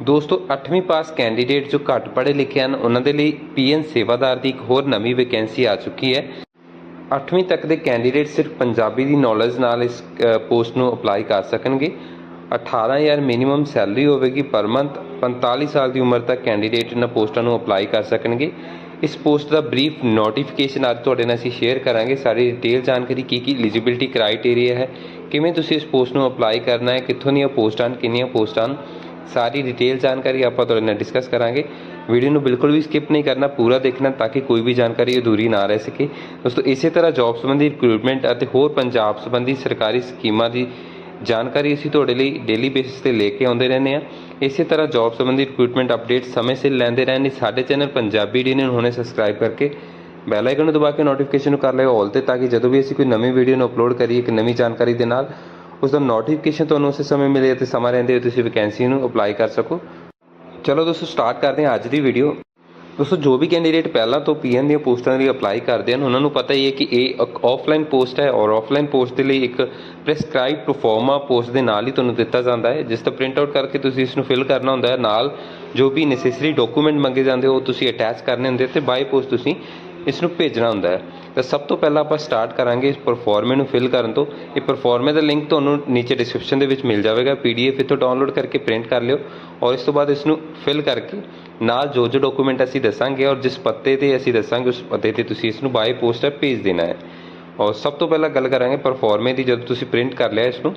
ਦੋਸਤੋ 8ਵੀਂ ਪਾਸ ਕੈਂਡੀਡੇਟ ਜੋ ਘੱਟ ਪੜ੍ਹੇ ਲਿਖੇ ਹਨ, ਉਹਨਾਂ ਦੇ ਲਈ ਪੀਐਨ ਸੇਵਾਦਾਰ ਦੀ ਇੱਕ ਹੋਰ ਨਵੀਂ ਵੈਕੈਂਸੀ ਆ ਚੁੱਕੀ ਹੈ। 8ਵੀਂ ਤੱਕ ਦੇ ਕੈਂਡੀਡੇਟ ਸਿਰਫ ਪੰਜਾਬੀ ਦੀ ਨੌਲੇਜ ਨਾਲ ਇਸ ਪੋਸਟ ਨੂੰ ਅਪਲਾਈ ਕਰ ਸਕਣਗੇ। 18000 ਮਿਨੀਮਮ ਸੈਲਰੀ ਹੋਵੇਗੀ ਪਰ ਮੰਥ 45 ਸਾਲ ਦੀ ਉਮਰ ਤੱਕ ਕੈਂਡੀਡੇਟ ਇਹਨਾਂ ਪੋਸਟਾਂ ਨੂੰ ਅਪਲਾਈ ਕਰ ਸਕਣਗੇ। ਇਸ ਪੋਸਟ ਦਾ ਬਰੀਫ ਨੋਟੀਫਿਕੇਸ਼ਨ ਅੱਜ ਤੁਹਾਡੇ ਨਾਲ ਅਸੀਂ ਸ਼ੇਅਰ ਕਰਾਂਗੇ। ਸਾਰੀ ਡਿਟੇਲ ਜਾਣਕਾਰੀ ਕੀ ਕੀ ਐਲੀਜੀਬਿਲਟੀ ਕ੍ਰਾਈਟੇਰੀਆ ਹੈ, ਕਿਵੇਂ ਤੁਸੀਂ ਇਸ ਪੋਸਟ ਨੂੰ ਅਪਲਾਈ ਕਰਨਾ ਹੈ, ਕਿੱਥੋਂ ਦੀਆਂ ਪੋਸਟਾਂ ਹਨ, ਕਿੰਨੀਆਂ ਪੋਸਟਾਂ ਹਨ। ਸਾਰੀ ਡਿਟੇਲ ਜਾਣਕਾਰੀ ਆਪਾਂ ਤੁਹਾਡੇ ਨਾਲ ਡਿਸਕਸ ਕਰਾਂਗੇ। ਵੀਡੀਓ ਨੂੰ ਬਿਲਕੁਲ ਵੀ ਸਕਿਪ ਨਹੀਂ ਕਰਨਾ, ਪੂਰਾ ਦੇਖਣਾ ਤਾਂ ਕਿ ਕੋਈ ਵੀ ਜਾਣਕਾਰੀ ਅਧੂਰੀ ਨਾ ਰਹਿ ਸਕੇ। ਦੋਸਤੋ, ਇਸੇ ਤਰ੍ਹਾਂ ਜੌਬ ਸੰਬੰਧੀ ਰਿਕਰੂਟਮੈਂਟ ਅਤੇ ਹੋਰ ਪੰਜਾਬ ਸੰਬੰਧੀ ਸਰਕਾਰੀ ਸਕੀਮਾਂ ਦੀ ਜਾਣਕਾਰੀ ਅਸੀਂ ਤੁਹਾਡੇ ਲਈ ਡੇਲੀ ਬੇਸਿਸ ਤੇ ਲੈ ਕੇ ਆਉਂਦੇ ਰਹਿੰਦੇ ਹਾਂ। ਇਸੇ ਤਰ੍ਹਾਂ ਜੌਬ ਸੰਬੰਧੀ ਰਿਕਰੂਟਮੈਂਟ ਅਪਡੇਟ ਸਮੇਂ ਸਿਰ ਲੈਂਦੇ ਰਹਿਣ ਲਈ ਸਾਡੇ ਚੈਨਲ ਪੰਜਾਬੀ ਡੀ ਨੂੰ ਹੁਣੇ ਸਬਸਕ੍ਰਾਈਬ ਕਰਕੇ ਬੈਲ ਆਈਕਨ ਨੂੰ ਦਬਾ ਕੇ ਨੋਟੀਫਿਕੇਸ਼ਨ ਨੂੰ ਕਰ ਲਿਓ ਆਲ ਤੇ, ਤਾਂ ਕਿ ਜਦੋਂ ਵੀ ਅਸੀਂ ਕੋਈ ਨਵੀਂ ਵੀਡੀਓ ਨੂੰ ਅਪਲੋਡ ਕਰੀਏ, ਇੱਕ ਨਵੀਂ ਜਾਣਕਾਰੀ ਦੇ ਨਾਲ ਉਸ ਦਾ ਨੋਟੀਫਿਕੇਸ਼ਨ ਤੁਹਾਨੂੰ ਉਸੇ ਸਮੇਂ ਮਿਲੇ ਅਤੇ ਸਮਾਂ ਰਹਿੰਦੇ ਹੋਏ ਤੁਸੀਂ ਵੈਕੈਂਸੀ ਨੂੰ ਅਪਲਾਈ ਕਰ ਸਕੋ। ਚਲੋ ਦੋਸਤੋ ਸਟਾਰਟ ਕਰਦੇ ਹਾਂ ਅੱਜ ਦੀ ਵੀਡੀਓ ਦੋਸਤੋ, ਜੋ ਵੀ ਕੈਂਡੀਡੇਟ ਪਹਿਲਾਂ ਤੋਂ ਪੀਐਨ ਦੀਆਂ ਪੋਸਟਾਂ ਲਈ ਅਪਲਾਈ ਕਰਦੇ ਹਨ, ਉਹਨਾਂ ਨੂੰ ਪਤਾ ਹੀ ਹੈ ਕਿ ਇਹ ਇੱਕ ਆਫਲਾਈਨ ਪੋਸਟ ਹੈ ਔਰ ਆਫਲਾਈਨ ਪੋਸਟ ਦੇ ਲਈ ਇੱਕ ਪ੍ਰੈਸਕ੍ਰਾਈਬ ਪ੍ਰੋਫਾਰਮਾ ਪੋਸਟ ਦੇ ਨਾਲ ਹੀ ਤੁਹਾਨੂੰ ਦਿੱਤਾ ਜਾਂਦਾ ਹੈ, ਜਿਸ ਦਾ ਪ੍ਰਿੰਟ ਆਊਟ ਕਰਕੇ ਤੁਸੀਂ ਇਸ ਨੂੰ ਫਿਲ ਕਰਨਾ ਹੁੰਦਾ ਹੈ। ਨਾਲ ਜੋ ਵੀ ਨੈਸੈਸਰੀ ਡਾਕੂਮੈਂਟ ਮੰਗੇ ਜਾਂਦੇ ਉਹ ਤੁਸੀਂ ਅਟੈਚ ਕਰਨੇ ਹੁੰਦੇ ਤੇ ਬਾਈ ਪੋਸਟ ਤੁਸੀਂ ਇਸ ਨੂੰ ਭੇਜਣਾ ਹੁੰਦਾ ਹੈ। ਤਾਂ ਸਭ ਤੋਂ ਪਹਿਲਾਂ ਆਪਾਂ ਸਟਾਰਟ ਕਰਾਂਗੇ ਇਸ ਪਰਫਾਰਮੇ ਨੂੰ ਫਿਲ ਕਰਨ ਤੋਂ। ਇਹ ਪਰਫਾਰਮੇ ਦਾ ਲਿੰਕ ਤੁਹਾਨੂੰ ਨੀਚੇ ਡਿਸਕ੍ਰਿਪਸ਼ਨ ਦੇ ਵਿੱਚ ਮਿਲ ਜਾਵੇਗਾ। ਪੀਡੀਐਫ ਇੱਥੋਂ ਡਾਊਨਲੋਡ ਕਰਕੇ ਪ੍ਰਿੰਟ ਕਰ ਲਿਓ ਔਰ ਇਸ ਤੋਂ ਬਾਅਦ ਇਸ ਨੂੰ ਫਿਲ ਕਰਕੇ ਨਾਲ ਜੋ ਜੋ ਡਾਕੂਮੈਂਟ ਅਸੀਂ ਦੱਸਾਂਗੇ ਔਰ ਜਿਸ ਪੱਤੇ ਤੇ ਅਸੀਂ ਦੱਸਾਂਗੇ, ਉਸ ਪੱਤੇ ਤੇ ਤੁਸੀਂ ਇਸ ਨੂੰ ਬਾਈ ਪੋਸਟਰ ਭੇਜ ਦੇਣਾ ਹੈ। ਔਰ ਸਭ ਤੋਂ ਪਹਿਲਾਂ ਗੱਲ ਕਰਾਂਗੇ ਪਰਫਾਰਮੇ ਦੀ, ਜਦੋਂ ਤੁਸੀਂ ਪ੍ਰਿੰਟ ਕਰ ਲਿਆ ਇਸ ਨੂੰ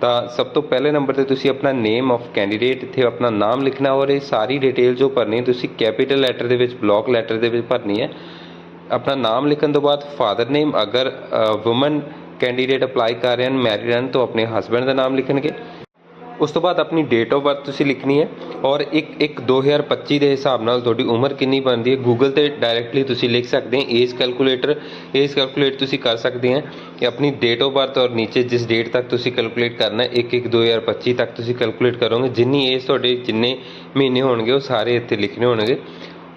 ਤਾਂ ਸਭ ਤੋਂ ਪਹਿਲੇ ਨੰਬਰ ਤੇ ਤੁਸੀਂ ਆਪਣਾ ਨੇਮ ਆਫ ਕੈਂਡੀਡੇਟ ਇੱਥੇ ਆਪਣਾ ਨਾਮ ਲਿਖਣਾ ਔਰ ਇਹ ਸਾਰੀ ਡਿਟੇਲ ਜੋ ਭਰਨੀ ਤੁਸੀਂ ਕੈਪੀਟਲ ਲੈਟਰ ਦੇ ਵਿੱਚ ਬਲੌਕ ਲੈਟਰ ਦੇ ਵਿੱਚ ਭਰਨੀ ਹੈ। ਆਪਣਾ ਨਾਮ ਲਿਖਣ ਤੋਂ ਬਾਅਦ ਫਾਦਰ ਨੇਮ ਅਗਰ ਔਮਨ ਕੈਂਡੀਡੇਟ ਅਪਲਾਈ ਕਰ ਰਹੇ ਹਨ ਮੈਰਿਡ ਹਨ, ਤਾਂ ਆਪਣੇ ਹਸਬੰਡ ਦਾ ਨਾਮ ਲਿਖਣਗੇ। ਉਸ ਤੋਂ ਬਾਅਦ ਆਪਣੀ ਡੇਟ ਆਫ ਬਰਥ ਤੁਸੀਂ ਲਿਖਣੀ ਹੈ ਔਰ 1 1 2025 ਦੇ ਹਿਸਾਬ ਨਾਲ ਤੁਹਾਡੀ ਉਮਰ ਕਿੰਨੀ ਬਣਦੀ ਹੈ ਗੂਗਲ ਤੇ ਡਾਇਰੈਕਟਲੀ ਤੁਸੀਂ ਲਿਖ ਸਕਦੇ ਹੋ ਏਜ ਕੈਲਕੂਲੇਟਰ ਏਜ ਕੈਲਕੂਲੇਟ ਤੁਸੀਂ ਕਰ ਸਕਦੇ ਹੋ ਕਿ ਆਪਣੀ ਡੇਟ ਆਫ ਬਰਥ ਔਰ ਨੀਚੇ ਜਿਸ ਡੇਟ ਤੱਕ ਤੁਸੀਂ ਕੈਲਕੂਲੇਟ ਕਰਨਾ ਹੈ 1 1 2025 ਤੱਕ ਤੁਸੀਂ ਕੈਲਕੂਲੇਟ ਕਰੋਗੇ, ਜਿੰਨੀ ਏਜ ਤੁਹਾਡੇ ਜਿੰਨੇ ਮਹੀਨੇ ਹੋਣਗੇ, ਉਹ ਸਾਰੇ ਇੱਥੇ ਲਿਖਣੇ ਹੋਣਗੇ।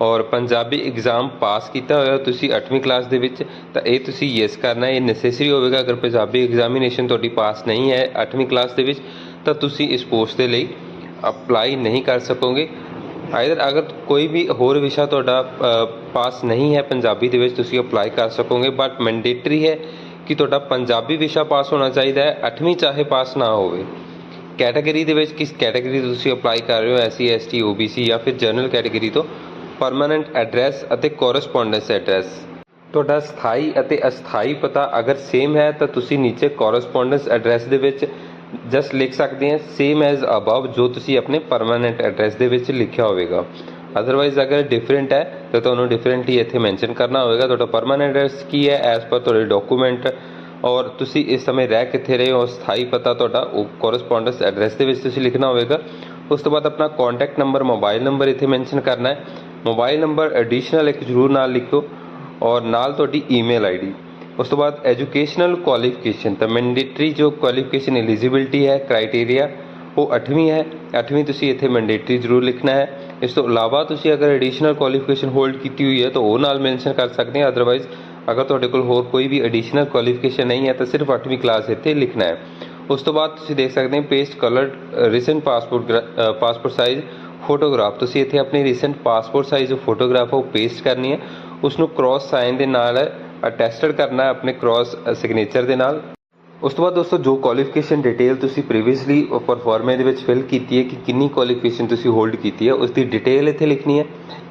ਔਰ ਪੰਜਾਬੀ ਐਗਜ਼ਾਮ ਪਾਸ ਕੀਤਾ ਹੋਇਆ ਤੁਸੀਂ 8ਵੀਂ ਕਲਾਸ ਦੇ ਵਿੱਚ, ਤਾਂ ਇਹ ਤੁਸੀਂ ਯੈਸ ਕਰਨਾ, ਇਹ ਨੈਸੈਸਰੀ ਹੋਵੇਗਾ ਅਗਰ ਪੰਜਾਬੀ ਐਗਜ਼ਾਮੀਨੇਸ਼ਨ ਤੁਹਾਡੀ ਪਾਸ ਨਹੀਂ ਹੈ 8ਵੀਂ ਕਲਾਸ ਦੇ ਵਿੱਚ, ਤਾਂ ਤੁਸੀਂ ਇਸ ਪੋਸਟ ਦੇ ਲਈ ਅਪਲਾਈ ਨਹੀਂ ਕਰ ਸਕੋਗੇ। ਆਈਦਰ ਅਗਰ ਕੋਈ ਵੀ ਹੋਰ ਵਿਸ਼ਾ ਤੁਹਾਡਾ ਪਾਸ ਨਹੀਂ ਹੈ ਪੰਜਾਬੀ ਦੇ ਵਿੱਚ, ਤੁਸੀਂ ਅਪਲਾਈ ਕਰ ਸਕੋਗੇ ਬਟ ਮੈਂਡੇਟਰੀ ਹੈ ਕਿ ਤੁਹਾਡਾ ਪੰਜਾਬੀ ਵਿਸ਼ਾ ਪਾਸ ਹੋਣਾ ਚਾਹੀਦਾ ਹੈ 8ਵੀਂ ਚਾਹੇ ਪਾਸ ਨਾ ਹੋਵੇ। ਕੈਟਾਗਰੀ ਦੇ ਵਿੱਚ ਕਿਸ ਕੈਟਾਗਰੀ ਤੋਂ ਤੁਸੀਂ ਅਪਲਾਈ ਕਰ ਰਹੇ ਹੋ ਐਸਸੀ ਐਸਟੀ ਓਬੀਸੀ ਜਾਂ ਫਿਰ ਜਨਰਲ ਕੈਟਾਗਰੀ ਤੋਂ? ਪਰਮਨੈਂਟ ਐਡਰੈਸ ਅਤੇ ਕੋਰਸਪੋਂਡੈਂਸ ਐਡਰੈਸ ਤੁਹਾਡਾ ਸਥਾਈ ਅਤੇ ਅਸਥਾਈ ਪਤਾ ਅਗਰ ਸੇਮ ਹੈ ਤਾਂ ਤੁਸੀਂ ਨੀਚੇ ਕੋਰਸਪੋਂਡੈਂਸ ਐਡਰੈਸ ਦੇ ਵਿੱਚ ਜਸਟ ਲਿਖ ਸਕਦੇ ਹਾਂ ਸੇਮ ਐਜ਼ ਅਬਵ ਜੋ ਤੁਸੀਂ ਆਪਣੇ ਪਰਮਨੈਂਟ ਐਡਰੈਸ ਦੇ ਵਿੱਚ ਲਿਖਿਆ ਹੋਵੇਗਾ। ਅਦਰਵਾਈਜ਼ ਅਗਰ ਡਿਫਰੈਂਟ ਹੈ ਤਾਂ ਤੁਹਾਨੂੰ ਡਿਫਰੈਂਟ ਹੀ ਇੱਥੇ ਮੈਂਸ਼ਨ ਕਰਨਾ ਹੋਵੇਗਾ। ਤੁਹਾਡਾ ਪਰਮਨੈਂਟ ਐਡਰੈਸ ਕੀ ਹੈ ਐਜ਼ ਪਰ ਤੁਹਾਡੇ ਡਾਕੂਮੈਂਟ ਔਰ ਤੁਸੀਂ ਇਸ ਸਮੇਂ ਰਹਿ ਕਿੱਥੇ ਰਹੇ ਹੋ, ਸਥਾਈ ਪਤਾ ਤੁਹਾਡਾ ਉਹ ਕੋਰਸਪੋਂਡੈਂਸ ਐਡਰੈਸ ਦੇ ਵਿੱਚ ਤੁਸੀਂ ਲਿਖਣਾ ਹੋਵੇਗਾ। ਉਸ ਤੋਂ ਬਾਅਦ ਆਪਣਾ ਕੰਟੈਕਟ ਨੰਬਰ ਮੋਬਾਈਲ ਨੰਬਰ ਇੱਥੇ ਮੈਂਸ਼ਨ ਕਰਨਾ ਹੈ। ਮੋਬਾਈਲ ਨੰਬਰ ਐਡੀਸ਼ਨਲ ਇੱਕ ਜ਼ਰੂਰ ਨਾਲ ਲਿਖੋ ਔਰ ਨਾਲ ਤੁਹਾਡੀ ਈਮੇਲ ਆਈਡੀ ਉਸ ਤੋਂ ਬਾਅਦ ਐਜੂਕੇਸ਼ਨਲ ਕੁਆਲੀਫਿਕੇਸ਼ਨ, ਤਾਂ ਮੈਂਡੇਟਰੀ ਜੋ ਕੁਆਲੀਫਿਕੇਸ਼ਨ ਐਲੀਜੀਬਿਲਟੀ ਹੈ, ਕ੍ਰਾਈਟੇਰੀਆ, ਉਹ 8ਵੀਂ ਹੈ। 8ਵੀਂ ਤੁਸੀਂ ਇੱਥੇ ਮੈਂਡੇਟਰੀ ਜ਼ਰੂਰ ਲਿਖਣਾ ਹੈ। ਇਸ ਤੋਂ ਇਲਾਵਾ ਤੁਸੀਂ ਅਗਰ ਐਡੀਸ਼ਨਲ ਕੁਆਲੀਫਿਕੇਸ਼ਨ ਹੋਲਡ ਕੀਤੀ ਹੋਈ ਹੈ, ਤਾਂ ਉਹ ਨਾਲ ਮੈਂਸ਼ਨ ਕਰ ਸਕਦੇ ਹੋ। ਅਦਰਵਾਈਜ਼ ਅਗਰ ਤੁਹਾਡੇ ਕੋਲ ਹੋਰ ਕੋਈ ਵੀ ਐਡੀਸ਼ਨਲ ਕੁਆਲੀਫਿਕੇਸ਼ਨ ਨਹੀਂ ਹੈ, ਤਾਂ ਸਿਰਫ 8ਵੀਂ ਕਲਾਸ ਇੱਥੇ ਲਿਖਣਾ ਹੈ। ਉਸ ਤੋਂ ਬਾਅਦ ਤੁਸੀਂ ਦੇਖ ਸਕਦੇ ਹੋ paste coloured recent passport passport size photograph. ਤੁਸੀਂ ਇੱਥੇ ਆਪਣੀ ਰੀਸੈਂਟ ਪਾਸਪੋਰਟ ਸਾਈਜ਼ ਜੋ ਫੋਟੋਗ੍ਰਾਫ ਉਹ ਪੇਸਟ ਕਰਨੀ ਹੈ। ਉਸ ਨੂੰ ਕ੍ਰਾਸ ਸਾਈਨ ਦੇ ਨਾਲ ਅਟੈਸਟਡ ਕਰਨਾ ਆਪਣੇ ਕ੍ਰਾਸ ਸਿਗਨੇਚਰ ਦੇ ਨਾਲ। ਉਸ ਤੋਂ ਬਾਅਦ ਦੋਸਤੋ, ਜੋ ਕੁਆਲੀਫਿਕੇਸ਼ਨ ਡਿਟੇਲ ਤੁਸੀਂ ਪ੍ਰੀਵੀਅਸਲੀ ਪਰਫਾਰਮੇ ਦੇ ਵਿੱਚ ਫਿਲ ਕੀਤੀ ਹੈ, ਕਿ ਕਿੰਨੀ ਕੁਆਲੀਫਿਕੇਸ਼ਨ ਤੁਸੀਂ ਹੋਲਡ ਕੀਤੀ ਹੈ ਉਸ ਦੀ ਡਿਟੇਲ ਇੱਥੇ ਲਿਖਣੀ ਹੈ।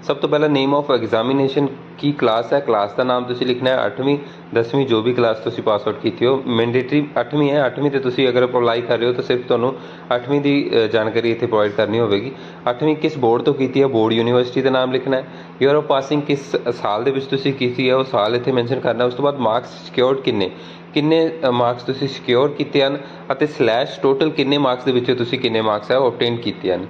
ਸਭ ਤੋਂ ਪਹਿਲਾਂ ਨੇਮ ਆਫ ਐਗਜ਼ਾਮੀਨੇਸ਼ਨ ਕੀ ਕਲਾਸ ਹੈ ਕਲਾਸ ਦਾ ਨਾਮ ਤੁਸੀਂ ਲਿਖਣਾ ਹੈ 8ਵੀਂ 10ਵੀਂ ਜੋ ਵੀ ਕਲਾਸ ਤੁਸੀਂ ਪਾਸ ਆਊਟ ਕੀਤੀ ਹੋ। ਮੈਂਡੇਟਰੀ 8ਵੀਂ ਹੈ 8ਵੀਂ ਤੇ ਤੁਸੀਂ ਅਗਰ ਅਪਲਾਈ ਕਰ ਰਹੇ ਹੋ, ਤਾਂ ਸਿਰਫ ਤੁਹਾਨੂੰ 8ਵੀਂ ਦੀ ਜਾਣਕਾਰੀ ਇੱਥੇ ਪ੍ਰੋਵਾਈਡ ਕਰਨੀ ਹੋਵੇਗੀ। 8ਵੀਂ ਕਿਸ ਬੋਰਡ ਤੋਂ ਕੀਤੀ ਹੈ? ਬੋਰਡ ਯੂਨੀਵਰਸਿਟੀ ਦਾ ਨਾਮ ਲਿਖਣਾ ਹੈ। ਈਅਰ ਆਫ ਪਾਸਿੰਗ ਕਿਸ ਸਾਲ ਦੇ ਵਿੱਚ ਤੁਸੀਂ ਕੀਤੀ ਹੈ? ਉਹ ਸਾਲ ਇੱਥੇ ਮੈਂਸ਼ਨ ਕਰਨਾ ਉਸ ਤੋਂ ਬਾਅਦ ਮਾਰਕਸ ਸਿਕਿਉਰਡ ਕਿੰਨੇ? ਕਿੰਨੇ ਮਾਰਕਸ ਤੁਸੀਂ ਸਿਕਿਉਰ ਕੀਤੇ ਹਨ ਅਤੇ ਸਲੈਸ਼ ਟੋਟਲ ਕਿੰਨੇ ਮਾਰਕਸ ਦੇ ਵਿੱਚੋਂ ਤੁਸੀਂ ਕਿੰਨੇ ਮਾਰਕਸ ਆ ਉਹ ਆਬਟੇਨ ਕੀਤੇ ਹਨ।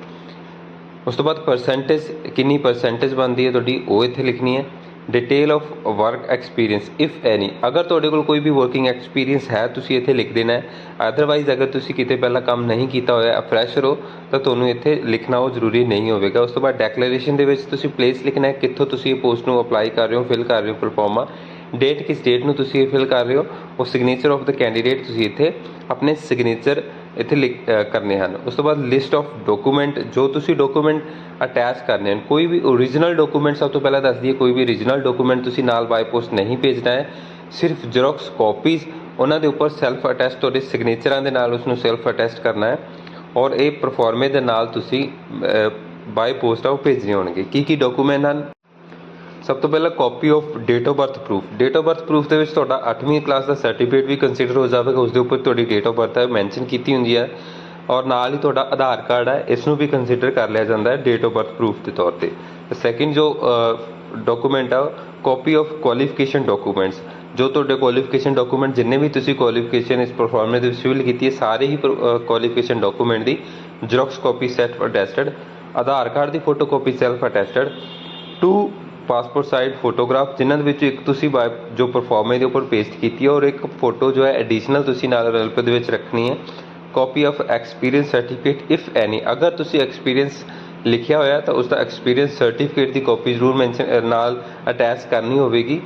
ਉਸ ਤੋਂ ਬਾਅਦ ਪਰਸੈਂਟੇਜ ਕਿੰਨੀ ਪਰਸੈਂਟੇਜ ਬਣਦੀ ਹੈ ਤੁਹਾਡੀ, ਉਹ ਇੱਥੇ ਲਿਖਣੀ ਹੈ। Detail of work experience if any ਅਗਰ ਤੁਹਾਡੇ ਕੋਲ ਕੋਈ ਵੀ ਵਰਕਿੰਗ ਐਕਸਪੀਰੀਅੰਸ ਹੈ, ਤੁਸੀਂ ਇੱਥੇ ਲਿਖ ਦੇਣਾ ਹੈ। ਅਦਰਵਾਈਜ਼ ਅਗਰ ਤੁਸੀਂ ਕਿਤੇ ਪਹਿਲਾਂ ਕੰਮ ਨਹੀਂ ਕੀਤਾ ਹੋਇਆ ਫਰੈਸ਼ਰ ਹੋ ਤਾਂ ਤੁਹਾਨੂੰ ਇੱਥੇ ਲਿਖਣਾ ਉਹ ਜ਼ਰੂਰੀ ਨਹੀਂ ਹੋਵੇਗਾ। ਉਸ ਤੋਂ ਬਾਅਦ ਡੈਕਲੇਰੇਸ਼ਨ ਦੇ ਵਿੱਚ ਤੁਸੀਂ ਪਲੇਸ ਲਿਖਣਾ ਹੈ, ਕਿੱਥੋਂ ਤੁਸੀਂ ਇਹ ਪੋਸਟ ਨੂੰ ਅਪਲਾਈ ਕਰ ਰਹੇ ਹੋ ਫਿਲ ਕਰ ਰਹੇ ਹੋ ਪਰਫਾਰਮਾ ਡੇਟ ਕਿਸ ਡੇਟ ਨੂੰ ਤੁਸੀਂ ਇਹ ਫਿਲ ਕਰ ਰਹੇ ਹੋ, ਉਹ ਸਿਗਨੇਚਰ ਆਫ ਦਾ ਕੈਂਡੀਡੇਟ ਤੁਸੀਂ ਇੱਥੇ ਆਪਣੇ ਸਿਗਨੇਚਰ ਇੱਥੇ ਲਿਖ- ਕਰਨੇ ਹਨ। ਉਸ ਤੋਂ ਬਾਅਦ ਲਿਸਟ ਆਫ ਡਾਕੂਮੈਂਟ ਜੋ ਤੁਸੀਂ ਡਾਕੂਮੈਂਟ ਅਟੈਚ ਕਰਨੇ ਹਨ, ਕੋਈ ਵੀ ਓਰੀਜਨਲ ਡਾਕੂਮੈਂਟ ਸਭ ਤੋਂ ਪਹਿਲਾਂ ਦੱਸ ਦਈਏ, ਕੋਈ ਵੀ ਓਰੀਜਨਲ ਡਾਕੂਮੈਂਟ ਤੁਸੀਂ ਨਾਲ ਬਾਈ ਪੋਸਟ ਨਹੀਂ ਭੇਜਣਾ ਹੈ, ਸਿਰਫ ਜ਼ੈਰੋਕਸ ਕਾਪੀਜ਼ ਉਹਨਾਂ ਦੇ ਉੱਪਰ ਸੈਲਫ ਅਟੈਸਟ ਤੁਹਾਡੇ ਸਿਗਨੇਚਰਾਂ ਦੇ ਨਾਲ ਉਸ ਨੂੰ ਸੈਲਫ ਅਟੈਸਟ ਕਰਨਾ ਹੈ, ਔਰ ਇਹ ਪਰਫਾਰਮੇ ਦੇ ਨਾਲ ਤੁਸੀਂ ਬਾਈ ਪੋਸਟ ਆ ਉਹ ਭੇਜਣੇ ਹੋਣਗੇ। ਕੀ ਕੀ ਡਾਕੂਮੈਂਟ ਹਨ? ਸਭ ਤੋਂ ਪਹਿਲਾਂ copy of date of birth proof date of birth proof ਦੇ ਵਿੱਚ ਤੁਹਾਡਾ 8ਵੀਂ ਕਲਾਸ ਦਾ ਸਰਟੀਫਿਕੇਟ ਵੀ ਕੰਸੀਡਰ ਹੋ ਜਾਵੇਗਾ। ਉਸ ਦੇ ਉੱਪਰ ਤੁਹਾਡੀ ਡੇਟ ਆਫ ਬਰਥ ਹੈ ਮੈਂਸ਼ਨ ਕੀਤੀ ਹੁੰਦੀ ਹੈ। ਔਰ ਨਾਲ ਹੀ ਤੁਹਾਡਾ ਆਧਾਰ ਕਾਰਡ ਹੈ, ਇਸ ਨੂੰ ਵੀ ਕੰਸੀਡਰ ਕਰ ਲਿਆ ਜਾਂਦਾ ਹੈ ਡੇਟ ਆਫ ਬਰਥ ਪ੍ਰੂਫ ਦੇ ਤੌਰ ਤੇ। ਸੈਕਿੰਡ ਜੋ ਡਾਕੂਮੈਂਟ ਆ ਕਾਪੀ ਆਫ ਕੁਆਲੀਫਿਕੇਸ਼ਨ ਡਾਕੂਮੈਂਟਸ ਜੋ ਤੁਹਾਡੇ ਕੁਆਲੀਫਿਕੇਸ਼ਨ ਡਾਕੂਮੈਂਟ ਜਿੰਨੇ ਵੀ ਤੁਸੀਂ ਕੁਆਲੀਫਿਕੇਸ਼ਨ ਇਸ ਪਰਫਾਰਮੈਂਸ ਦੇ ਵਿੱਚ ਫਿਲ ਕੀਤੀ ਹੈ, ਸਾਰੇ ਹੀ ਕੁਆਲੀਫਿਕੇਸ਼ਨ ਡਾਕੂਮੈਂਟ ਦੀ xerox copy self attested Aadhaar card ਦੀ photo copy self attested two passport size photograph, ਜਿਨ੍ਹਾਂ ਦੇ ਵਿੱਚ ਇੱਕ ਤੁਸੀਂ ਬਾਇ- ਜੋ ਪਰਫਾਰਮੈਂਸ ਦੇ ਉੱਪਰ ਪੇਸਟ ਕੀਤੀ ਹੈ ਔਰ ਇੱਕ ਫੋਟੋ ਜੋ ਹੈ ਐਡੀਸ਼ਨਲ ਤੁਸੀਂ ਨਾਲ ਰੈਲਪ ਦੇ ਵਿੱਚ ਰੱਖਣੀ ਹੈ। Copy of experience certificate if any ਅਗਰ ਤੁਸੀਂ ਐਕਸਪੀਰੀਅੰਸ ਲਿਖਿਆ ਹੋਇਆ ਤਾਂ ਉਸ ਦਾ ਐਕਸਪੀਰੀਅੰਸ ਸਰਟੀਫਿਕੇਟ ਦੀ ਕਾਪੀ ਜ਼ਰੂਰ ਮੈਂਸ਼ਨ ਨਾਲ ਅਟੈਚ ਕਰਨੀ ਹੋਵੇਗੀ।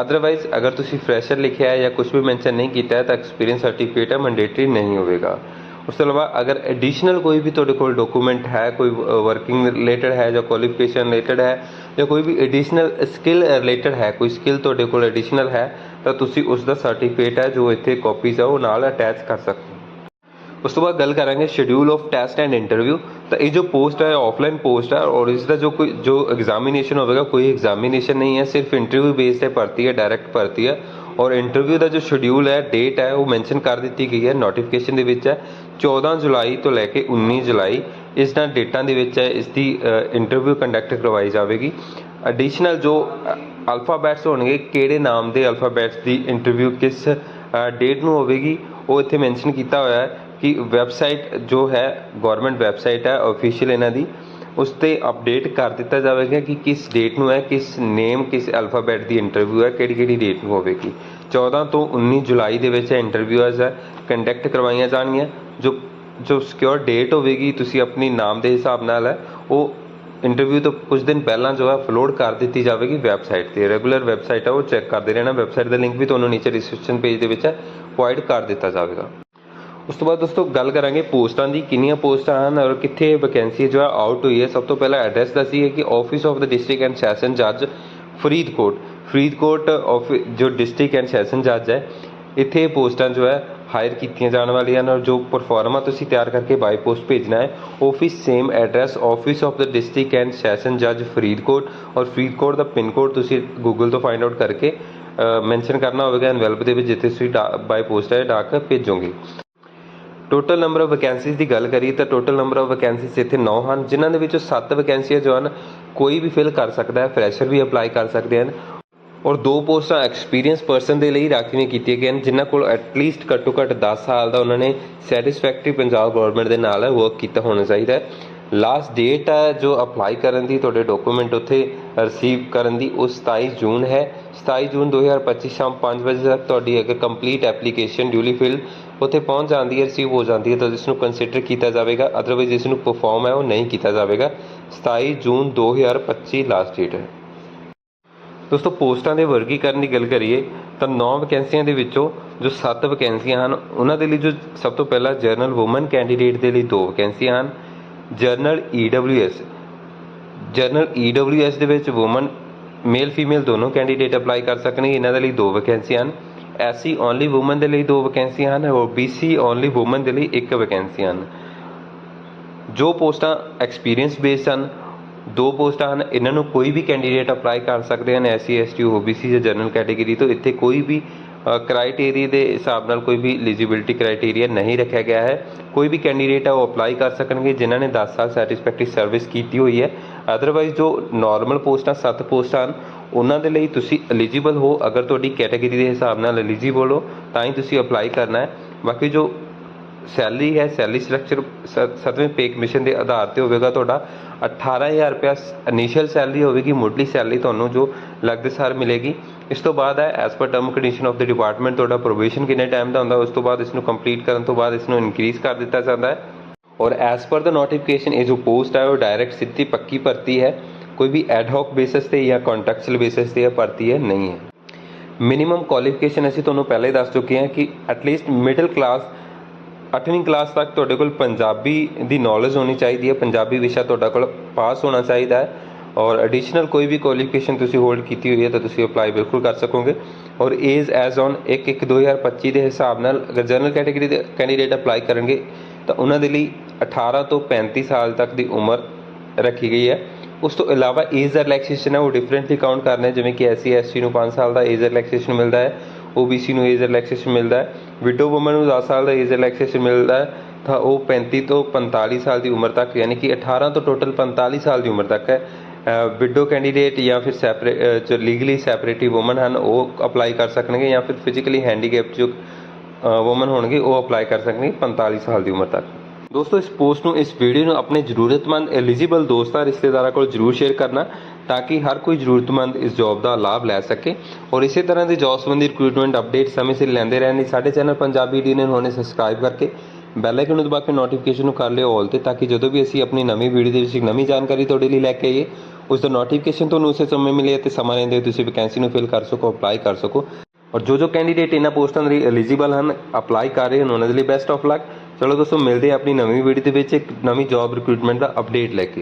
ਅਦਰਵਾਈਜ਼ ਅਗਰ ਤੁਸੀਂ ਫਰੈਸ਼ਰ ਲਿਖਿਆ ਹੈ ਜਾਂ ਕੁਝ ਵੀ ਮੈਂਸ਼ਨ ਨਹੀਂ ਕੀਤਾ ਹੈ, ਤਾਂ ਐਕਸਪੀਰੀਅੰਸ ਸਰਟੀਫਿਕੇਟ ਹੈ ਮੈਂਡੇਟਰੀ ਨਹੀਂ ਹੋਵੇਗਾ। ਉਸ ਤੋਂ ਇਲਾਵਾ ਅਗਰ ਐਡੀਸ਼ਨਲ ਕੋਈ ਵੀ ਤੁਹਾਡੇ ਕੋਲ ਡਾਕੂਮੈਂਟ ਹੈ, ਕੋਈ ਵਰਕਿੰਗ ਰਿਲੇਟਡ ਹੈ ਜਾਂ ਕੁਆਲੀਫਿਕੇਸ਼ਨ ਰਿਲੇਟਡ ਹੈ ਜਾਂ ਕੋਈ ਵੀ ਐਡੀਸ਼ਨਲ ਸਕਿੱਲ ਰਿਲੇਟਡ ਹੈ, ਕੋਈ ਸਕਿੱਲ ਤੁਹਾਡੇ ਕੋਲ ਐਡੀਸ਼ਨਲ ਹੈ, ਤਾਂ ਤੁਸੀਂ ਉਸ ਦਾ ਸਰਟੀਫਿਕੇਟ ਹੈ ਜੋ ਇੱਥੇ ਕਾਪੀਜ਼ ਆ ਉਹ ਨਾਲ ਅਟੈਚ ਕਰ ਸਕਦੇ ਹੋ। ਉਸ ਤੋਂ ਬਾਅਦ ਗੱਲ ਕਰਾਂਗੇ schedule of test and interview ਤਾਂ ਇਹ ਜੋ ਪੋਸਟ ਹੈ ਆਫਲਾਈਨ ਪੋਸਟ ਹੈ ਔਰ ਇਸ ਦਾ ਜੋ ਕੋਈ, ਜੋ ਐਗਜ਼ਾਮੀਨੇਸ਼ਨ ਹੋਵੇਗਾ, ਕੋਈ ਐਗਜ਼ਾਮੀਨੇਸ਼ਨ ਨਹੀਂ ਹੈ, ਸਿਰਫ ਇੰਟਰਵਿਊ ਬੇਸਡ ਹੈ, ਭਰਤੀ ਹੈ ਡਾਇਰੈਕਟ ਭਰਤੀ ਹੈ। ਔਰ ਇੰਟਰਵਿਊ ਦਾ ਜੋ ਸ਼ਡਿਊਲ ਹੈ ਡੇਟ ਹੈ, ਉਹ ਮੈਂਸ਼ਨ ਕਰ ਦਿੱਤੀ ਗਈ ਹੈ ਨੋਟੀਫਿਕੇਸ਼ਨ ਦੇ ਵਿੱਚ ਹੈ। 14 ਜੁਲਾਈ ਤੋਂ ਲੈ ਕੇ 19 ਜੁਲਾਈ ਇਸ ਦਾ ਡੇਟਾਂ ਦੇ ਵਿੱਚ ਹੈ, ਇਸ ਦੀ ਇੰਟਰਵਿਊ ਕੰਡਕਟ ਕਰਵਾਈ ਜਾਵੇਗੀ। ਐਡੀਸ਼ਨਲ ਜੋ ਅਲਫਾਬੈਟਸ ਹੋਣਗੇ, ਕਿਹੜੇ ਨਾਮ ਦੇ ਅਲਫਾਬੈਟਸ ਦੀ ਇੰਟਰਵਿਊ ਕਿਸ ਡੇਟ ਨੂੰ ਹੋਵੇਗੀ, ਉਹ ਇੱਥੇ ਮੈਂਸ਼ਨ ਕੀਤਾ ਹੋਇਆ ਹੈ ਕਿ ਵੈਬਸਾਈਟ ਜੋ ਹੈ ਗਵਰਨਮੈਂਟ ਵੈਬਸਾਈਟ ਹੈ ਅਫੀਸ਼ੀਅਲ ਇਹਨਾਂ ਦੀ। ਉਸ ਤੇ ਅਪਡੇਟ ਕਰ ਦਿੱਤਾ ਜਾਵੇਗਾ ਕਿ ਕਿਸ ਡੇਟ ਨੂੰ ਹੈ, ਕਿਸ ਨੇਮ ਕਿਸ ਅਲਫਾਬੈਟ ਦੀ ਇੰਟਰਵਿਊ ਹੈ, ਕਿਹੜੀ ਕਿਹੜੀ ਡੇਟ ਨੂੰ ਹੋਵੇਗੀ। 14 ਤੋਂ 19 ਜੁਲਾਈ ਦੇ ਵਿੱਚ ਇੰਟਰਵਿਊਜ਼ ਹੈ ਕੰਡਕਟ ਕਰਵਾਈਆਂ ਜਾਣਗੀਆਂ। ਜੋ ਜੋ ਸਿਕਿਉਰ ਡੇਟ ਹੋਵੇਗੀ, ਤੁਸੀਂ ਆਪਣੀ ਨਾਮ ਦੇ ਹਿਸਾਬ ਨਾਲ ਹੈ, ਉਹ ਇੰਟਰਵਿਊ ਤੋਂ ਕੁਝ ਦਿਨ ਪਹਿਲਾਂ ਜੋ ਹੈ ਅਪਲੋਡ ਕਰ ਦਿੱਤੀ ਜਾਵੇਗੀ ਵੈਬਸਾਈਟ ਤੇ। ਰੈਗੂਲਰ ਵੈਬਸਾਈਟ ਹੈ, ਉਹ ਚੈੱਕ ਕਰਦੇ ਰਹਿਣਾ। ਵੈਬਸਾਈਟ ਦਾ ਲਿੰਕ ਵੀ ਤੁਹਾਨੂੰ ਨੀਚੇ ਡਿਸਕ੍ਰਿਪਸ਼ਨ ਪੇਜ ਦੇ ਵਿੱਚ ਹੈ ਪ੍ਰੋਵਾਈਡ ਕਰ ਦਿੱਤਾ ਜਾਵੇਗਾ। ਉਸ ਤੋਂ ਬਾਅਦ ਦੋਸਤੋ ਗੱਲ ਕਰਾਂਗੇ ਪੋਸਟਾਂ ਦੀ, ਕਿੰਨੀਆਂ ਪੋਸਟਾਂ ਹਨ ਔਰ ਕਿੱਥੇ ਵੈਕੈਂਸੀ ਜੋ ਹੈ ਆਊਟ ਹੋਈ ਹੈ। ਸਭ ਤੋਂ ਪਹਿਲਾਂ ਐਡਰੈਸ ਦੱਸੀਏ ਕਿ office of the district and session ਜੱਜ ਫਰੀਦਕੋਟ। ਫਰੀਦਕੋਟ ਆਫ ਜੋ ਡਿਸਟ੍ਰਿਕਟ ਐਂਡ ਸੈਸ਼ਨ ਜੱਜ ਹੈ, ਇੱਥੇ ਪੋਸਟਾਂ ਜੋ ਹੈ ਹਾਇਰ ਕੀਤੀਆਂ ਜਾਣ ਵਾਲੀਆਂ ਹਨ ਔਰ ਜੋ ਪਰਫਾਰਮਾ ਤੁਸੀਂ ਤਿਆਰ ਕਰਕੇ ਬਾਈ ਪੋਸਟ ਭੇਜਣਾ ਹੈ office same address office of the district and session ਜੱਜ ਫਰੀਦਕੋਟ ਔਰ ਫਰੀਦਕੋਟ ਦਾ ਪਿਨ ਕੋਡ ਤੁਸੀਂ ਗੂਗਲ ਤੋਂ ਫਾਈਂਡ ਆਊਟ ਕਰਕੇ ਮੈਂਸ਼ਨ ਕਰਨਾ ਹੋਵੇਗਾ ਐਨਵੈਲਪ ਦੇ ਵਿੱਚ ਜਿੱਥੇ ਤੁਸੀਂ ਬਾਈ ਪੋਸਟ ਹੈ ਡਾਕ ਭੇਜੋਗੇ। ਟੋਟਲ ਨੰਬਰ ਆਫ ਵੈਕੈਂਸੀਜ਼ ਦੀ ਗੱਲ ਕਰੀਏ ਤਾਂ ਟੋਟਲ ਨੰਬਰ ਆਫ ਵੈਕੈਂਸੀਜ਼ ਇੱਥੇ 9 ਹਨ, ਜਿਨ੍ਹਾਂ ਦੇ ਵਿੱਚੋਂ 7 ਵੈਕੈਂਸੀਆਂ ਜੋ ਹਨ, ਕੋਈ ਵੀ ਫਿਲ ਕਰ ਸਕਦਾ ਹੈ ਫਰੈਸ਼ਰ ਵੀ ਅਪਲਾਈ ਕਰ ਸਕਦੇ ਹਨ। ਔਰ ਦੋ ਪੋਸਟਾਂ ਐਕਸਪੀਰੀਅੰਸ ਪਰਸਨ ਦੇ ਲਈ ਰਾਖਵੀਆਂ ਕੀਤੀਆਂ ਗਈਆਂ ਹਨ, ਜਿਨ੍ਹਾਂ ਕੋਲ ਐਟਲੀਸਟ ਘੱਟੋ ਘੱਟ 10 ਸਾਲ ਦਾ ਉਹਨਾਂ ਨੇ ਸੈਟੀਸਫੈਕਟਰੀ ਪੰਜਾਬ ਗਵਰਨਮੈਂਟ ਦੇ ਨਾਲ ਵਰਕ ਕੀਤਾ ਹੋਣਾ ਚਾਹੀਦਾ ਹੈ। ਲਾਸਟ ਡੇਟ ਹੈ ਜੋ ਅਪਲਾਈ ਕਰਨ ਦੀ, ਤੁਹਾਡੇ ਡਾਕੂਮੈਂਟ ਉੱਥੇ ਰਿਸੀਵ ਕਰਨ ਦੀ, ਉਹ 27 ਜੂਨ ਹੈ। 27 ਜੂਨ 2025 ਸ਼ਾਮ 5 ਵਜੇ ਤੱਕ ਤੁਹਾਡੀ ਅਗਰ ਕੰਪਲੀਟ ਐਪਲੀਕੇਸ਼ਨ ਡਿਊਲੀ ਫਿਲ ਉੱਥੇ ਪਹੁੰਚ ਜਾਂਦੀ ਹੈ ਰਿਸੀਵ ਹੋ ਜਾਂਦੀ ਹੈ, ਤਾਂ ਇਸ ਨੂੰ ਕੰਸੀਡਰ ਕੀਤਾ ਜਾਵੇਗਾ ਅਦਰਵਾਈਜ਼ ਇਸ ਨੂੰ ਪਰਫਾਰਮ ਹੈ, ਉਹ ਨਹੀਂ ਕੀਤਾ ਜਾਵੇਗਾ। 27 ਜੂਨ 2025 ਲਾਸਟ ਡੇਟ ਹੈ। ਦੋਸਤੋ, ਪੋਸਟਾਂ ਦੇ ਵਰਗੀਕਰਨ ਦੀ ਗੱਲ ਕਰੀਏ, ਤਾਂ 9 ਵੈਕੈਂਸੀਆਂ ਦੇ ਵਿੱਚੋਂ ਜੋ 7 ਵੈਕੈਂਸੀਆਂ ਹਨ, ਉਹਨਾਂ ਦੇ ਲਈ ਜੋ ਸਭ ਤੋਂ ਪਹਿਲਾਂ ਜਰਨਲ ਔਮਨ ਕੈਂਡੀਡੇਟ ਦੇ ਲਈ 2 ਵੈਕੈਂਸੀਆਂ ਹਨ। ਜਰਨਲ ਈਡਬਲਯੂਐਸ ਜਰਨਲ ਈਡਬਲਯੂਐਸ ਦੇ ਵਿੱਚ ਔਮਨ ਮੇਲ ਫੀਮੇਲ ਦੋਨੋਂ ਕੈਂਡੀਡੇਟ ਅਪਲਾਈ ਕਰ ਸਕਣਗੇ, ਇਹਨਾਂ ਦੇ ਲਈ ਦੋ ਵੈਕੈਂਸੀਆਂ ਹਨ। ਐਸਸੀ ਓਨਲੀ ਔਮਨ ਦੇ ਲਈ ਦੋ ਵੈਕੈਂਸੀਆਂ ਹਨ ਔਰ ਬੀਸੀ ਓਨਲੀ ਔਮਨ ਦੇ ਲਈ ਇੱਕ ਵੈਕੈਂਸੀ ਹਨ। ਜੋ ਪੋਸਟਾਂ ਐਕਸਪੀਰੀਅੰਸ ਬੇਸਡ ਹਨ, ਦੋ ਪੋਸਟਾਂ ਹਨ, ਇਹਨਾਂ ਨੂੰ ਕੋਈ ਵੀ ਕੈਂਡੀਡੇਟ ਅਪਲਾਈ ਕਰ ਸਕਦੇ ਹਨ, ਐਸਸੀ, ਐਸਟੀ ਓਬੀਸੀ ਜਾਂ ਜਨਰਲ ਕੈਟਾਗਰੀ ਤੋਂ। ਇੱਥੇ ਕੋਈ ਵੀ ਕ੍ਰਾਈਟੇਰੀਆ ਦੇ ਹਿਸਾਬ ਨਾਲ ਕੋਈ ਵੀ ਐਲੀਜੀਬਿਲਟੀ ਕ੍ਰਾਈਟੇਰੀਆ ਨਹੀਂ ਰੱਖਿਆ ਗਿਆ ਹੈ। ਕੋਈ ਵੀ ਕੈਂਡੀਡੇਟ ਹੈ ਉਹ ਅਪਲਾਈ ਕਰ ਸਕਣਗੇ, ਜਿਨ੍ਹਾਂ ਨੇ 10 ਸਾਲ ਸੈਟੀਸਫੈਕਟਰੀ ਸਰਵਿਸ ਕੀਤੀ ਹੋਈ ਹੈ। ਅਦਰਵਾਈਜ਼ ਜੋ ਨਾਰਮਲ ਪੋਸਟਾਂ 7 ਪੋਸਟਾਂ ਹਨ ਉਹਨਾਂ ਦੇ ਲਈ ਤੁਸੀਂ ਐਲੀਜੀਬਲ ਹੋ। ਅਗਰ ਤੁਹਾਡੀ ਕੈਟਾਗਰੀ ਦੇ ਹਿਸਾਬ ਨਾਲ ਐਲੀਜੀਬਲ ਹੋ, ਤਾਂ ਹੀ ਤੁਸੀਂ ਅਪਲਾਈ ਕਰਨਾ ਹੈ। ਬਾਕੀ ਜੋ ਸੈਲਰੀ ਹੈ ਸੈਲਰੀ ਸਟਰਕਚਰ ਸਤਵੇਂ ਪੇ ਕਮਿਸ਼ਨ ਦੇ ਆਧਾਰ ਤੇ ਹੋਵੇਗਾ ਤੁਹਾਡਾ। 18000 ਰੁਪਿਆ ਇਨੀਸ਼ੀਅਲ ਸੈਲਰੀ ਹੋਵੇਗੀ ਮੁੱਢਲੀ ਸੈਲਰੀ ਤੁਹਾਨੂੰ ਜੋ ਲੱਗਦੇ ਸਾਰ ਮਿਲੇਗੀ। ਇਸ ਤੋਂ ਬਾਅਦ ਹੈ as per term condition of the department ਤੁਹਾਡਾ ਪ੍ਰੋਬੇਸ਼ਨ ਕਿੰਨੇ ਟਾਈਮ ਦਾ ਹੁੰਦਾ, ਉਸ ਤੋਂ ਬਾਅਦ ਇਸ ਨੂੰ ਕੰਪਲੀਟ ਕਰਨ ਤੋਂ ਬਾਅਦ ਇਸ ਨੂੰ ਇਨਕਰੀਜ਼ ਕਰ ਦਿੱਤਾ ਜਾਂਦਾ ਹੈ। ਔਰ ਐਸ ਪਰ ਦ ਨੋਟੀਫਿਕੇਸ਼ਨ ਇਹ ਜੋ ਪੋਸਟ ਹੈ ਉਹ ਡਾਇਰੈਕਟ ਸਿੱਧੀ ਪੱਕੀ ਭਰਤੀ ਹੈ ਕੋਈ ਵੀ ਐਡ ਹੌਕ ਬੇਸਿਸ ਤੇ ਜਾਂ ਕੰਟਰੈਕਚੁਅਲ ਬੇਸਿਸ ਤੇ ਭਰਤੀ ਹੈ ਨਹੀਂ ਹੈ ਮਿਨੀਮਮ ਕੁਆਲੀਫਿਕੇਸ਼ਨ ਅਸੀਂ ਤੁਹਾਨੂੰ ਪਹਿਲਾਂ ਹੀ ਦੱਸ ਚੁੱਕੇ ਹਾਂ ਕਿ ਐਟਲੀਸਟ ਮਿਡਲ ਕਲਾਸ 8ਵੀਂ ਕਲਾਸ ਤੱਕ ਤੁਹਾਡੇ ਕੋਲ ਪੰਜਾਬੀ ਦੀ ਨੌਲੇਜ ਹੋਣੀ ਚਾਹੀਦੀ ਹੈ ਪੰਜਾਬੀ ਵਿਸ਼ਾ ਤੁਹਾਡਾ ਕੋਲ ਪਾਸ ਹੋਣਾ ਚਾਹੀਦਾ ਹੈ ਔਰ ਐਡੀਸ਼ਨਲ ਕੋਈ ਵੀ ਕੁਆਲੀਫਿਕੇਸ਼ਨ ਤੁਸੀਂ ਹੋਲਡ ਕੀਤੀ ਹੋਈ ਹੈ ਤਾਂ ਤੁਸੀਂ ਅਪਲਾਈ ਬਿਲਕੁਲ ਕਰ ਸਕੋਗੇ ਔਰ ਏਜ ਐਜ਼ ਔਨ 1/1/2025 ਦੇ ਹਿਸਾਬ ਨਾਲ ਅਗਰ ਜਨਰਲ ਕੈਟਾਗਰੀ ਦੇ ਕੈਂਡੀਡੇਟ ਅਪਲਾਈ ਕਰਨਗੇ ਤਾਂ ਉਹਨਾਂ ਦੇ ਲਈ 18 ਤੋਂ 35 ਸਾਲ ਤੱਕ ਦੀ ਉਮਰ ਰੱਖੀ ਗਈ ਹੈ। ਉਸ ਤੋਂ ਇਲਾਵਾ ਏਜ ਦਾ ਰਿਲੈਕਸੇਸ਼ਨ ਹੈ, ਉਹ ਡਿਫਰੈਂਟਲੀ ਕਾਊਂਟ ਕਰਨਾ ਜਿਵੇਂ ਕਿ ਐਸਸੀ ਐਸਟੀ ਨੂੰ 5 ਸਾਲ ਦਾ ਏਜ ਰਿਲੈਕਸੇਸ਼ਨ ਮਿਲਦਾ ਹੈ OBC ਨੂੰ ਏਜ ਰਿਲੈਕਸੇਸ਼ਨ ਮਿਲਦਾ ਹੈ ਵਿਡੋ ਵੂਮਨ ਨੂੰ 10 ਸਾਲ ਦਾ ਏਜ ਰਿਲੈਕਸੇਸ਼ਨ ਮਿਲਦਾ ਹੈ, ਤਾਂ ਉਹ 35 ਤੋਂ 45 ਸਾਲ ਦੀ ਉਮਰ ਤੱਕ, ਯਾਨੀ ਕਿ 18 ਤੋਂ ਟੋਟਲ 45 ਸਾਲ ਦੀ ਉਮਰ ਤੱਕ ਹੈ। ਵਿਡੋ ਕੈਂਡੀਡੇਟ ਜਾਂ ਫਿਰ ਸੈਪਰੇਟ ਜੋ ਲੀਗਲੀ ਸੈਪਰੇਟਿਵ ਔਮਨ ਹਨ, ਉਹ ਅਪਲਾਈ ਕਰ ਸਕਣਗੇ ਜਾਂ ਫਿਰ ਫਿਜ਼ੀਕਲੀ ਹੈਂਡੀਕੈਪ ਜੋ ਔਮਨ ਹੋਣਗੇ, ਉਹ ਅਪਲਾਈ ਕਰ ਸਕਣਗੇ 45 ਸਾਲ ਦੀ ਉਮਰ ਤੱਕ। ਦੋਸਤੋ, ਇਸ ਪੋਸਟ ਨੂੰ, ਇਸ ਵੀਡੀਓ ਨੂੰ ਆਪਣੇ ਜ਼ਰੂਰਤਮੰਦ ਐਲੀਜੀਬਲ ਦੋਸਤਾਂ, ਰਿਸ਼ਤੇਦਾਰਾਂ ਕੋਲ ਜਰੂਰ ਸ਼ੇਅਰ ਕਰਨਾ ਤਾਂ ਕਿ ਹਰ ਕੋਈ ਜ਼ਰੂਰਤਮੰਦ ਇਸ ਜੌਬ ਦਾ ਲਾਭ ਲੈ ਸਕੇ। ਔਰ ਇਸੇ ਤਰ੍ਹਾਂ ਦੀ ਜੌਬ ਸੰਬੰਧੀ ਰਿਕਰੂਟਮੈਂਟ ਅਪਡੇਟ ਸਮੇਂ ਸਿਰ ਲੈਂਦੇ ਰਹਿਣ ਲਈ ਸਾਡੇ ਚੈਨਲ ਪੰਜਾਬੀ ਡੀ ਨੇ ਹੁਣੇ ਸਬਸਕ੍ਰਾਈਬ ਕਰਕੇ ਬੈਲ ਆਈਕਨ ਨੂੰ ਦਬਾ ਕੇ ਨੋਟੀਫਿਕੇਸ਼ਨ ਨੂੰ ਕਰ ਲਿਓ ਆਲ ਤੇ, ਤਾਂ ਕਿ ਜਦੋਂ ਵੀ ਅਸੀਂ ਆਪਣੀ ਨਵੀਂ ਵੀਡੀਓ ਦੇ ਵਿੱਚ ਇੱਕ ਨਵੀਂ ਜਾਣਕਾਰੀ ਤੁਹਾਡੇ ਲਈ ਲੈ ਕੇ ਆਈਏ, ਉਸ ਦਾ ਨੋਟੀਫਿਕੇਸ਼ਨ ਤੁਹਾਨੂੰ ਉਸੇ ਸਮੇਂ ਮਿਲੇ ਅਤੇ ਸਮਾਂ ਲੈਂਦੇ ਹੋਏ ਤੁਸੀਂ ਵੈਕੈਂਸੀ ਨੂੰ ਫਿਲ ਕਰ ਸਕੋ ਅਪਲਾਈ ਕਰ ਸਕੋ। ਔਰ ਜੋ ਜੋ ਕੈਂਡੀਡੇਟ ਇਹਨਾਂ ਪੋਸਟਾਂ ਦੇ ਲਈ ਐਲੀਜੀਬਲ ਹਨ ਅਪਲਾਈ ਕਰ ਰਹੇ ਹਨ, ਉਹਨਾਂ ਦੇ ਲਈ ਬੈਸਟ ਆਫ ਲੱਕ ਚਲੋ ਦੋਸਤੋ ਮਿਲਦੇ ਹਾਂ ਆਪਣੀ ਨਵੀਂ ਵੀਡੀਓ ਦੇ ਵਿੱਚ ਇੱਕ ਨਵੀਂ ਜੌਬ ਰਿਕਰੂਟਮੈਂਟ ਦਾ ਅਪਡੇਟ ਲੈ ਕੇ।